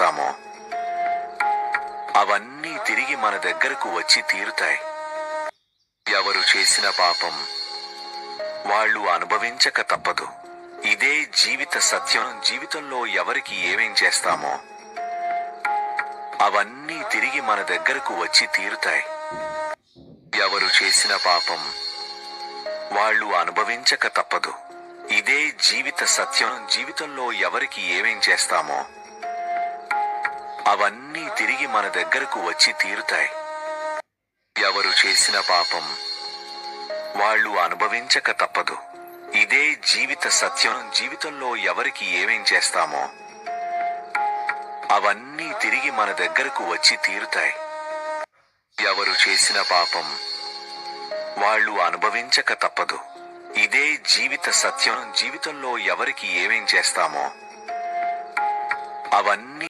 చేస్తామో అవన్నీ తిరిగి మన దగ్గరకు వచ్చి తీరుతాయి. ఎవరు చేసిన పాపం వాళ్ళు అనుభవించక తప్పదు. ఇదే జీవిత సత్యం. జీవితంలో ఎవరికి ఏమేం చేస్తామో అవన్నీ తిరిగి మన దగ్గరకు వచ్చి తీరుతాయి. ఎవరు చేసిన పాపం వాళ్ళు అనుభవించక తప్పదు. ఇదే జీవిత సత్యం. జీవితంలో ఎవరికి ఏమేం చేస్తామో అవన్నీ తిరిగి మన దగ్గరకు వచ్చి తీరుతాయి. ఎవరు చేసిన పాపం వాళ్ళు అనుభవించక తప్పదు. ఇదే జీవిత సత్యం. జీవితంలో ఎవరికి ఏమేం చేస్తామో అవన్నీ తిరిగి మన దగ్గరకు వచ్చి తీరుతాయి. ఎవరు చేసిన పాపం వాళ్ళు అనుభవించక తప్పదు. ఇదే జీవిత సత్యం. జీవితంలో ఎవరికి ఏమేం చేస్తామో అవన్నీ